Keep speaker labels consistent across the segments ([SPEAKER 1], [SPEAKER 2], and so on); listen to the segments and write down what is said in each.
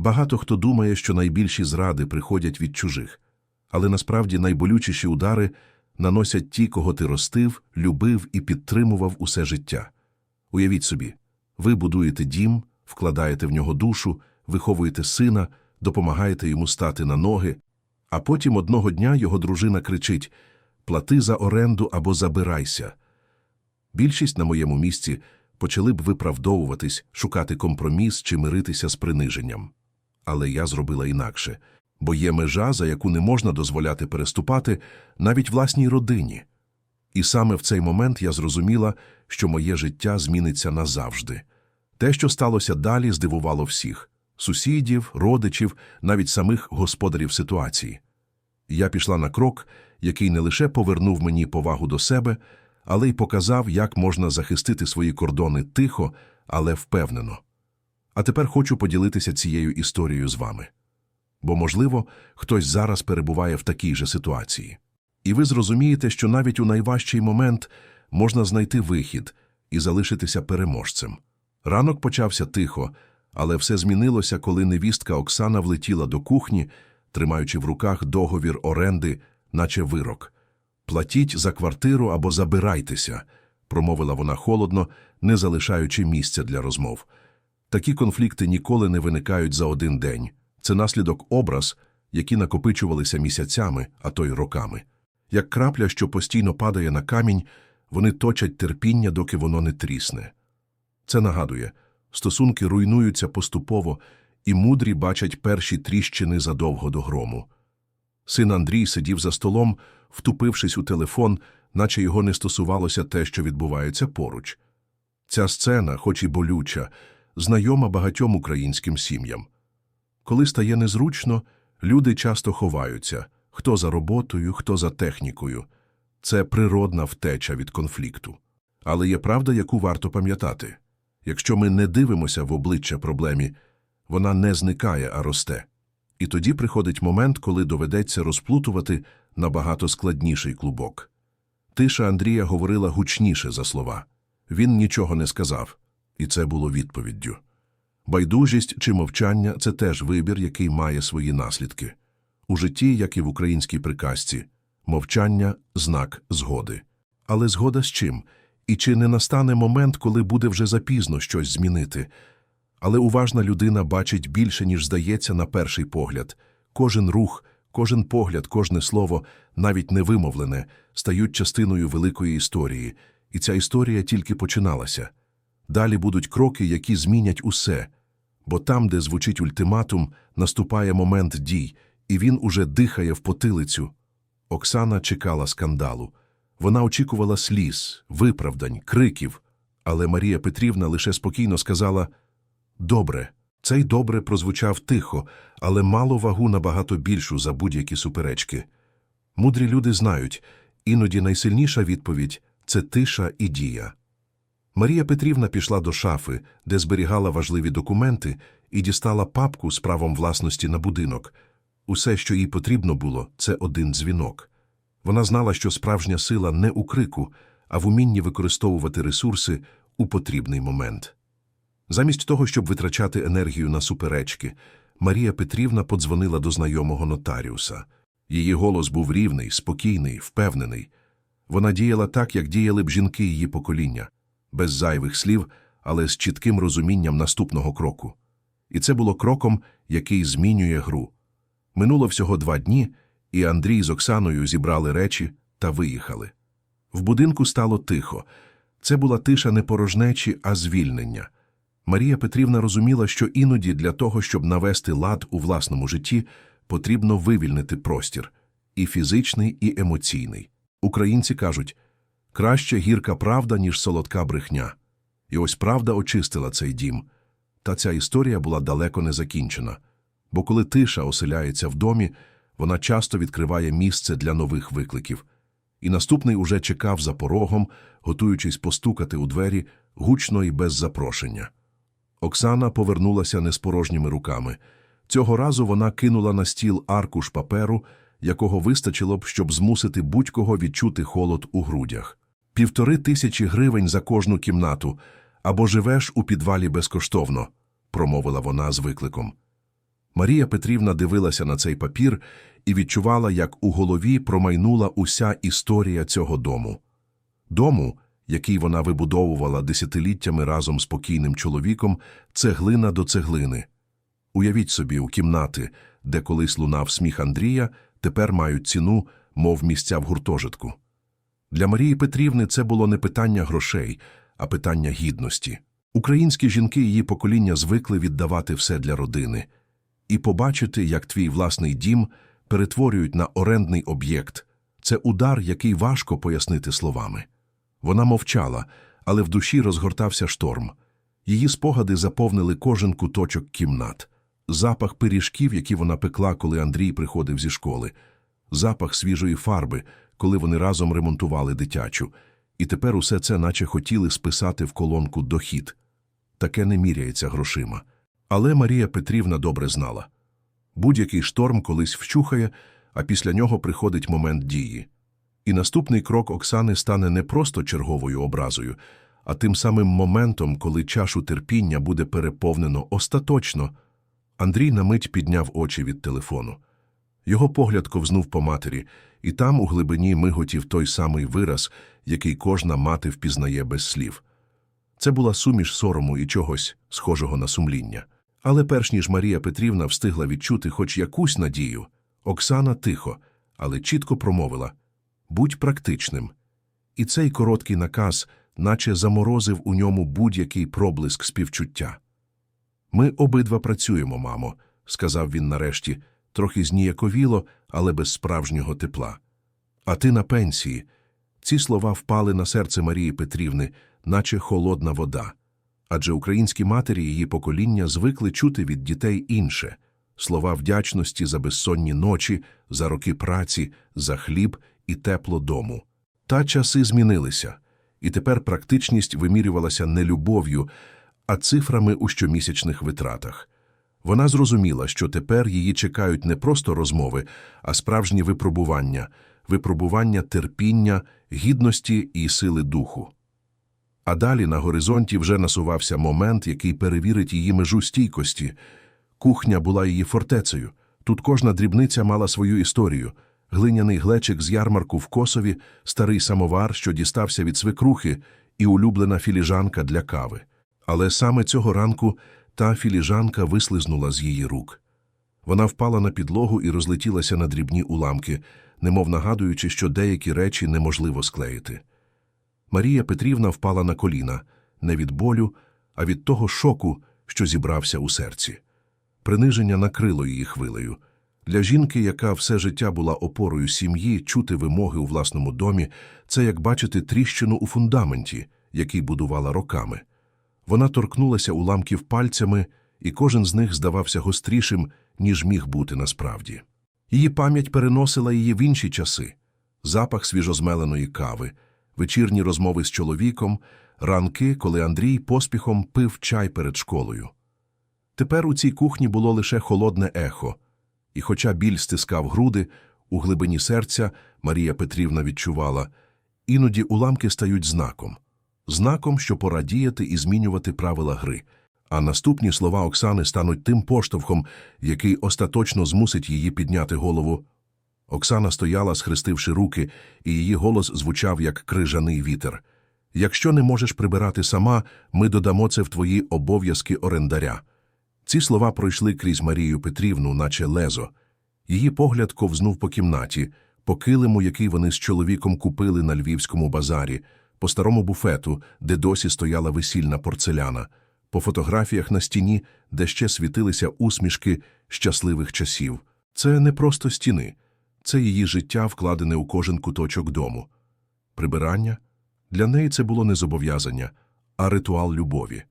[SPEAKER 1] Багато хто думає, що найбільші зради приходять від чужих, але насправді найболючіші удари наносять ті, кого ти ростив, любив і підтримував усе життя. Уявіть собі, ви будуєте дім, вкладаєте в нього душу, виховуєте сина, допомагаєте йому стати на ноги, а потім одного дня його дружина кричить «Плати за оренду або забирайся». Більшість на моєму місці почали б виправдовуватись, шукати компроміс чи миритися з приниженням. Але я зробила інакше, бо є межа, за яку не можна дозволяти переступати навіть власній родині. І саме в цей момент я зрозуміла, що моє життя зміниться назавжди. Те, що сталося далі, здивувало всіх сусідів, родичів, навіть самих господарів ситуації. Я пішла на крок, який не лише повернув мені повагу до себе, але й показав, як можна захистити свої кордони тихо, але впевнено. А тепер хочу поділитися цією історією з вами. Бо, можливо, хтось зараз перебуває в такій же ситуації. І ви зрозумієте, що навіть у найважчий момент можна знайти вихід і залишитися переможцем. Ранок почався тихо, але все змінилося, коли невістка Оксана влетіла до кухні, тримаючи в руках договір оренди, наче вирок. Платіть за квартиру або забирайтеся, промовила вона холодно, не залишаючи місця для розмов. Такі конфлікти ніколи не виникають за один день. Це наслідок образ, які накопичувалися місяцями, а то й роками. Як крапля, що постійно падає на камінь, вони точать терпіння, доки воно не трісне. Це нагадує, стосунки руйнуються поступово, і мудрі бачать перші тріщини задовго до грому. Син Андрій сидів за столом, втупившись у телефон, наче його не стосувалося те, що відбувається поруч. Ця сцена, хоч і болюча, знайома багатьом українським сім'ям. Коли стає незручно, люди часто ховаються хто за роботою, хто за технікою. Це природна втеча від конфлікту. Але є правда, яку варто пам'ятати. Якщо ми не дивимося в обличчя проблемі, вона не зникає, а росте. І тоді приходить момент, коли доведеться розплутувати набагато складніший клубок. Тиша Андрія говорила гучніше за слова. Він нічого не сказав, і це було відповіддю. Байдужість чи мовчання це теж вибір, який має свої наслідки. У житті, як і в українській приказці, мовчання знак згоди. Але згода з чим? І чи не настане момент, коли буде вже запізно щось змінити? Але уважна людина бачить більше, ніж здається на перший погляд. Кожен рух, кожен погляд, кожне слово, навіть невимовлене, стають частиною великої історії, і ця історія тільки починалася. Далі будуть кроки, які змінять усе, бо там, де звучить ультиматум, наступає момент дій, і він уже дихає в потилицю. Оксана чекала скандалу. Вона очікувала сліз, виправдань, криків, але Марія Петрівна лише спокійно сказала Добре. Цей добре прозвучав тихо, але мало вагу набагато більшу за будь-які суперечки. Мудрі люди знають, іноді найсильніша відповідь це тиша і дія. Марія Петрівна пішла до шафи, де зберігала важливі документи, і дістала папку з правом власності на будинок. Усе, що їй потрібно було, це один дзвінок. Вона знала, що справжня сила не у крику, а в умінні використовувати ресурси у потрібний момент. Замість того, щоб витрачати енергію на суперечки, Марія Петрівна подзвонила до знайомого нотаріуса. Її голос був рівний, спокійний, впевнений. Вона діяла так, як діяли б жінки її покоління, без зайвих слів, але з чітким розумінням наступного кроку. І це було кроком, який змінює гру. Минуло всього два дні, і Андрій з Оксаною зібрали речі та виїхали. В будинку стало тихо. Це була тиша не порожнечі, а звільнення. Марія Петрівна розуміла, що іноді для того, щоб навести лад у власному житті, потрібно вивільнити простір і фізичний, і емоційний. Українці кажуть краще гірка правда, ніж солодка брехня. І ось правда очистила цей дім. Та ця історія була далеко не закінчена. Бо коли тиша оселяється в домі, вона часто відкриває місце для нових викликів. І наступний уже чекав за порогом, готуючись постукати у двері гучно і без запрошення. Оксана повернулася не з порожніми руками. Цього разу вона кинула на стіл аркуш паперу, якого вистачило б, щоб змусити будь-кого відчути холод у грудях. Півтори тисячі гривень за кожну кімнату або живеш у підвалі безкоштовно, промовила вона з викликом. Марія Петрівна дивилася на цей папір і відчувала, як у голові промайнула уся історія цього дому. Дому, який вона вибудовувала десятиліттями разом з покійним чоловіком, цеглина до цеглини. Уявіть собі, у кімнати, де колись лунав сміх Андрія, тепер мають ціну, мов місця в гуртожитку. Для Марії Петрівни це було не питання грошей, а питання гідності. Українські жінки її покоління звикли віддавати все для родини. І побачити, як твій власний дім перетворюють на орендний об'єкт – це удар, який важко пояснити словами. Вона мовчала, але в душі розгортався шторм. Її спогади заповнили кожен куточок кімнат. Запах пиріжків, які вона пекла, коли Андрій приходив зі школи, запах свіжої фарби, коли вони разом ремонтували дитячу. І тепер усе це наче хотіли списати в колонку «Дохід». Таке не міряється грошима. Але Марія Петрівна добре знала. Будь-який шторм колись вщухає, а після нього приходить момент дії. І наступний крок Оксани стане не просто черговою образою, а тим самим моментом, коли чашу терпіння буде переповнено остаточно. Андрій на мить підняв очі від телефону. Його погляд ковзнув по матері, і там у глибині миготів той самий вираз, який кожна мати впізнає без слів. Це була суміш сорому і чогось схожого на сумління. Але перш ніж Марія Петрівна встигла відчути хоч якусь надію, Оксана тихо, але чітко промовила будь практичним. І цей короткий наказ наче заморозив у ньому будь-який проблиск співчуття. Ми обидва працюємо, мамо, сказав він нарешті, трохи зніяковіло, але без справжнього тепла. А ти на пенсії. Ці слова впали на серце Марії Петрівни, наче холодна вода. Адже українські матері її покоління звикли чути від дітей інше слова вдячності за безсонні ночі, за роки праці, за хліб і тепло дому. Та часи змінилися, і тепер практичність вимірювалася не любов'ю, а цифрами у щомісячних витратах. Вона зрозуміла, що тепер її чекають не просто розмови, а справжні випробування, випробування терпіння, гідності і сили духу. А далі на горизонті вже насувався момент, який перевірить її межу стійкості. Кухня була її фортецею. Тут кожна дрібниця мала свою історію. Глиняний глечик з ярмарку в Косові, старий самовар, що дістався від свекрухи, і улюблена філіжанка для кави. Але саме цього ранку та філіжанка вислизнула з її рук. Вона впала на підлогу і розлетілася на дрібні уламки, немов нагадуючи, що деякі речі неможливо склеїти. Марія Петрівна впала на коліна не від болю, а від того шоку, що зібрався у серці. Приниження накрило її хвилею. Для жінки, яка все життя була опорою сім'ї, чути вимоги у власному домі, це як бачити тріщину у фундаменті, який будувала роками. Вона торкнулася уламків пальцями, і кожен з них здавався гострішим, ніж міг бути насправді. Її пам'ять переносила її в інші часи запах свіжозмеленої кави, вечірні розмови з чоловіком, ранки, коли Андрій поспіхом пив чай перед школою. Тепер у цій кухні було лише холодне ехо, і, хоча біль стискав груди, у глибині серця Марія Петрівна відчувала, іноді уламки стають знаком знаком, що пора діяти і змінювати правила гри, а наступні слова Оксани стануть тим поштовхом, який остаточно змусить її підняти голову. Оксана стояла, схрестивши руки, і її голос звучав, як крижаний вітер. Якщо не можеш прибирати сама, ми додамо це в твої обов'язки орендаря. Ці слова пройшли крізь Марію Петрівну, наче лезо. Її погляд ковзнув по кімнаті, по килиму, який вони з чоловіком купили на львівському базарі, по старому буфету, де досі стояла весільна порцеляна, по фотографіях на стіні, де ще світилися усмішки щасливих часів. Це не просто стіни, це її життя, вкладене у кожен куточок дому. Прибирання для неї це було не зобов'язання, а ритуал любові.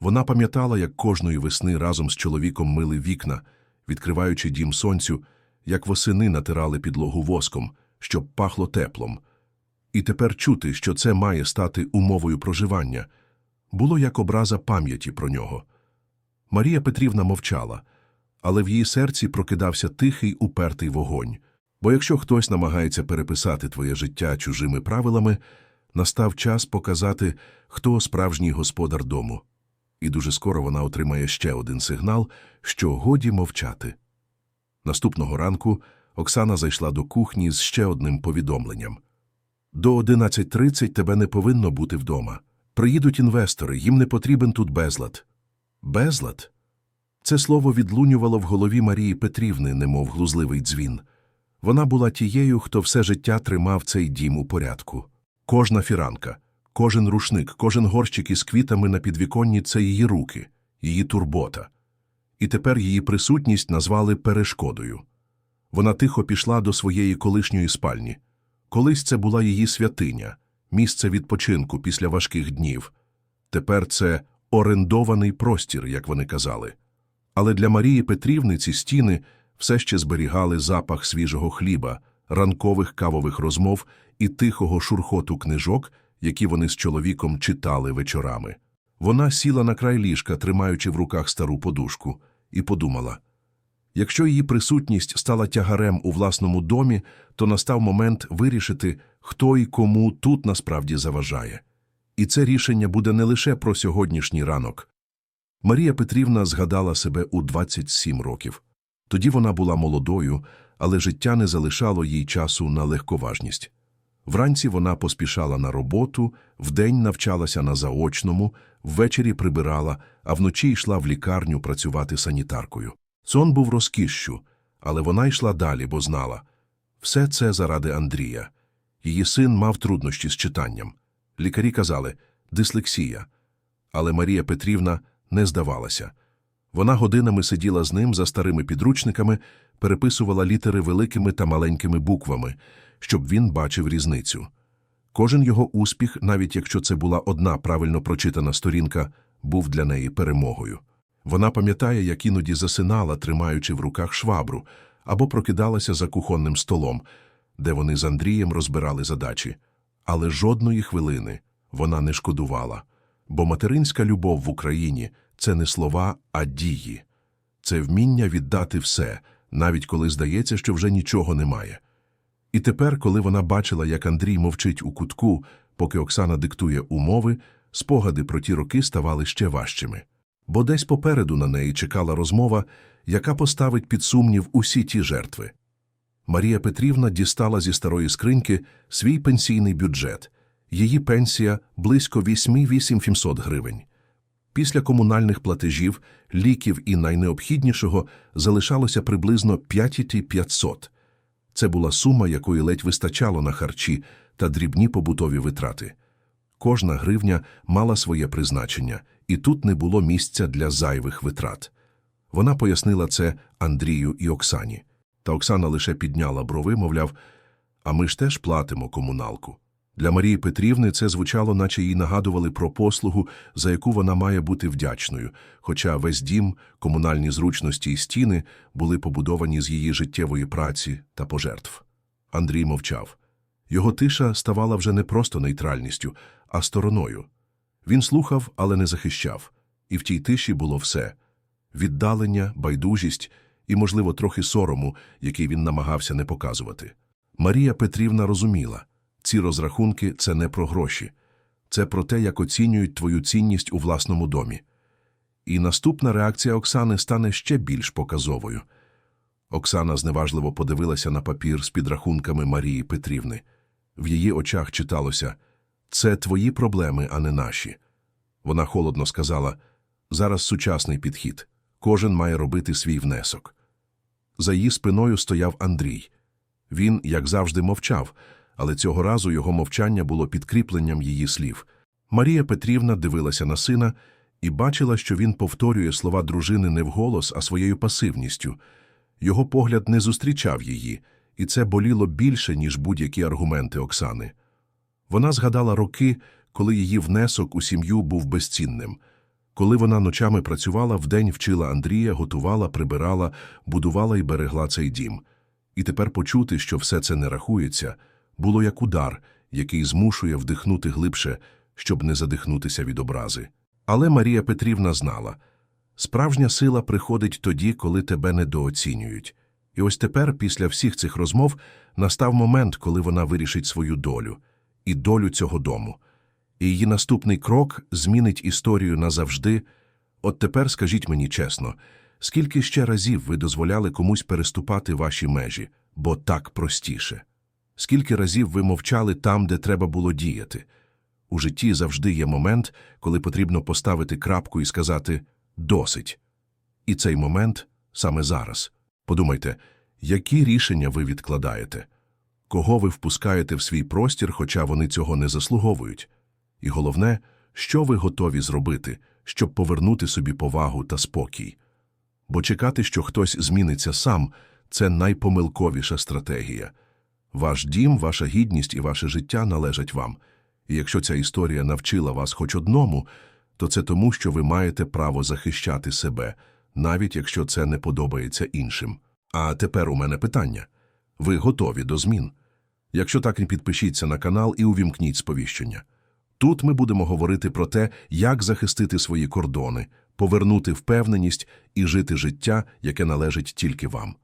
[SPEAKER 1] Вона пам'ятала, як кожної весни разом з чоловіком мили вікна, відкриваючи дім сонцю, як восени натирали підлогу воском, щоб пахло теплом. І тепер чути, що це має стати умовою проживання, було як образа пам'яті про нього. Марія Петрівна мовчала, але в її серці прокидався тихий упертий вогонь. Бо якщо хтось намагається переписати твоє життя чужими правилами, настав час показати, хто справжній господар дому. І дуже скоро вона отримає ще один сигнал, що годі мовчати. Наступного ранку Оксана зайшла до кухні з ще одним повідомленням. До 11.30 тебе не повинно бути вдома. Приїдуть інвестори, їм не потрібен тут безлад. Безлад? Це слово відлунювало в голові Марії Петрівни, немов глузливий дзвін. Вона була тією, хто все життя тримав цей дім у порядку. Кожна фіранка, кожен рушник, кожен горщик із квітами на підвіконні – це її руки, її турбота. І тепер її присутність назвали перешкодою. Вона тихо пішла до своєї колишньої спальні. Колись це була її святиня, місце відпочинку після важких днів. Тепер це орендований простір, як вони казали. Але для Марії Петрівни ці стіни все ще зберігали запах свіжого хліба, ранкових кавових розмов і тихого шурхоту книжок, які вони з чоловіком читали вечорами. Вона сіла на край ліжка, тримаючи в руках стару подушку, і подумала – Якщо її присутність стала тягарем у власному домі, то настав момент вирішити, хто і кому тут насправді заважає. І це рішення буде не лише про сьогоднішній ранок. Марія Петрівна згадала себе у 27 років. Тоді вона була молодою, але життя не залишало їй часу на легковажність. Вранці вона поспішала на роботу, вдень навчалася на заочному, ввечері прибирала, а вночі йшла в лікарню працювати санітаркою. Сон був розкішшю, але вона йшла далі, бо знала. Все це заради Андрія. Її син мав труднощі з читанням. Лікарі казали – дислексія. Але Марія Петрівна не здавалася. Вона годинами сиділа з ним за старими підручниками, переписувала літери великими та маленькими буквами, щоб він бачив різницю. Кожен його успіх, навіть якщо це була одна правильно прочитана сторінка, був для неї перемогою. Вона пам'ятає, як іноді засинала, тримаючи в руках швабру, або прокидалася за кухонним столом, де вони з Андрієм розбирали задачі. Але жодної хвилини вона не шкодувала, бо материнська любов в Україні це не слова, а дії. Це вміння віддати все, навіть коли здається, що вже нічого немає. І тепер, коли вона бачила, як Андрій мовчить у кутку, поки Оксана диктує умови, спогади про ті роки ставали ще важчими. Бо десь попереду на неї чекала розмова, яка поставить під сумнів усі ті жертви. Марія Петрівна дістала зі старої скриньки свій пенсійний бюджет. Її пенсія – близько 8-800 гривень. Після комунальних платежів, ліків і найнеобхіднішого залишалося приблизно 500. Це була сума, якої ледь вистачало на харчі та дрібні побутові витрати. Кожна гривня мала своє призначення, і тут не було місця для зайвих витрат. Вона пояснила це Андрію і Оксані. Та Оксана лише підняла брови, мовляв, а ми ж теж платимо комуналку. Для Марії Петрівни це звучало, наче їй нагадували про послугу, за яку вона має бути вдячною, хоча весь дім, комунальні зручності і стіни були побудовані з її життєвої праці та пожертв. Андрій мовчав. Його тиша ставала вже не просто нейтральністю, а стороною. Він слухав, але не захищав, і в тій тиші було все віддалення, байдужість і, можливо, трохи сорому, який він намагався не показувати. Марія Петрівна розуміла ці розрахунки це не про гроші, це про те, як оцінюють твою цінність у власному домі. І наступна реакція Оксани стане ще більш показовою. Оксана зневажливо подивилася на папір з підрахунками Марії Петрівни. В її очах читалося це твої проблеми, а не наші. Вона холодно сказала зараз сучасний підхід. Кожен має робити свій внесок. За її спиною стояв Андрій. Він, як завжди, мовчав, але цього разу його мовчання було підкріпленням її слів. Марія Петрівна дивилася на сина і бачила, що він повторює слова дружини не вголос, а своєю пасивністю. Його погляд не зустрічав її, і це боліло більше, ніж будь-які аргументи Оксани. Вона згадала роки, коли її внесок у сім'ю був безцінним, коли вона ночами працювала, вдень вчила Андрія, готувала, прибирала, будувала і берегла цей дім. І тепер почути, що все це не рахується, було як удар, який змушує вдихнути глибше, щоб не задихнутися від образи. Але Марія Петрівна знала справжня сила приходить тоді, коли тебе недооцінюють. І ось тепер, після всіх цих розмов, настав момент, коли вона вирішить свою долю і долю цього дому. І її наступний крок змінить історію назавжди, От тепер скажіть мені чесно, скільки ще разів ви дозволяли комусь переступати ваші межі, бо так простіше? Скільки разів ви мовчали там, де треба було діяти? У житті завжди є момент, коли потрібно поставити крапку і сказати «досить». І цей момент саме зараз. Подумайте, які рішення ви відкладаєте? Кого ви впускаєте в свій простір, хоча вони цього не заслуговують? І головне, що ви готові зробити, щоб повернути собі повагу та спокій? Бо чекати, що хтось зміниться сам – це найпомилковіша стратегія. Ваш дім, ваша гідність і ваше життя належать вам. І якщо ця історія навчила вас хоч одному, то це тому, що ви маєте право захищати себе, навіть якщо це не подобається іншим. А тепер у мене питання. Ви готові до змін? Якщо так, не підпишіться на канал і увімкніть сповіщення. Тут ми будемо говорити про те, як захистити свої кордони, повернути впевненість і жити життя, яке належить тільки вам.